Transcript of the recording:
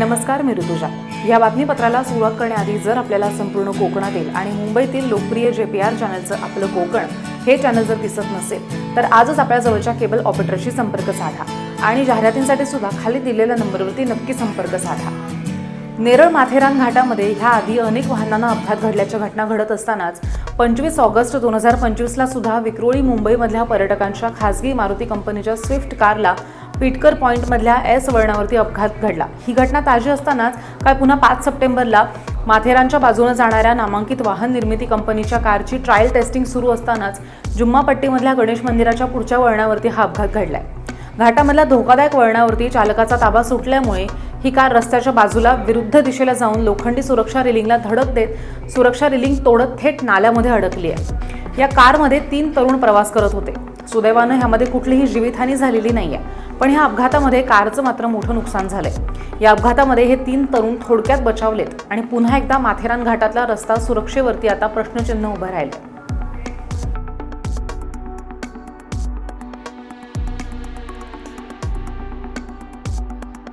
नमस्कार मी ऋतुजा. या बातमीपत्राला सुरुवात करण्याआधी जर आपल्याला संपूर्ण कोकणातील आणि मुंबईतील लोकप्रिय जे पी आर चॅनलचं आपलं कोकण हे चॅनल जर दिसत नसेल तर आजच आपल्या जवळच्या केबल ऑपरेटरशी संपर्क साधा आणि जाहिरातींसाठी सुद्धा खाली दिलेल्या नंबरवरती नक्की संपर्क साधा. नेरळ माथेरान घाटामध्ये ह्या आधी अनेक वाहनांना अपघात घडल्याच्या घटना घडत असतानाच पंचवीस ऑगस्ट दोन हजार पंचवीसला सुद्धा विक्रोळी मुंबईमधल्या पर्यटकांच्या खासगी मारुती कंपनीच्या स्विफ्ट कारला पिटकर पॉईंटमधल्या एस वळणावरती अपघात घडला. ही घटना ताजी असतानाच काय पुन्हा पाच सप्टेंबरला माथेरानच्या बाजूने जाणाऱ्या नामांकित वाहन निर्मिती कंपनीच्या कारची ट्रायल टेस्टिंग सुरू असतानाच जुम्मापट्टीमधल्या गणेश मंदिराच्या पुढच्या वळणावरती हा अपघात घडलाय. घाटामधल्या धोकादायक वळणावरती चालकाचा ताबा सुटल्यामुळे ही कार रस्त्याच्या बाजूला विरुद्ध दिशेला जाऊन लोखंडी सुरक्षा रेलिंगला धडक देत सुरक्षा रेलिंग तोडत थेट नाल्यामध्ये अडकली आहे. या कारमध्ये तीन तरुण प्रवास करत होते. सुदैवानं ह्यामध्ये कुठलीही जीवितहानी झालेली नाही आहे पण ह्या अपघातामध्ये कारचं मात्र मोठं नुकसान झालंय. या अपघातामध्ये हे तीन तरुण थोडक्यात बचावलेत आणि पुन्हा एकदा माथेरान घाटातला रस्ता सुरक्षेवरती आता प्रश्नचिन्ह उभं राहिलं